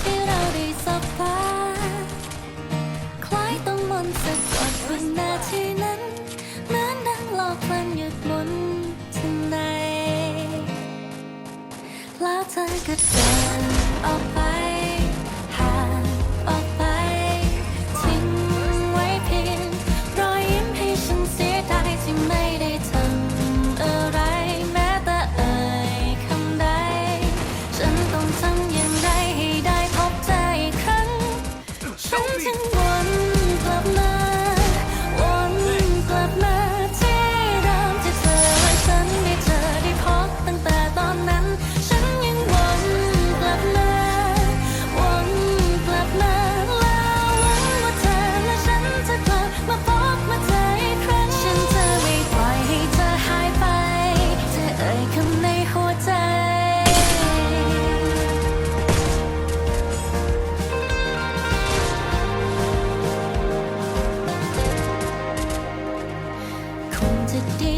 ที่เราได้สบตาคล้ายต้องมนสะกดวินาทีนั้นเหมือนดังหลอกมันหยุดหมุนทันในแล้วเธอก็เดิน 中听 today.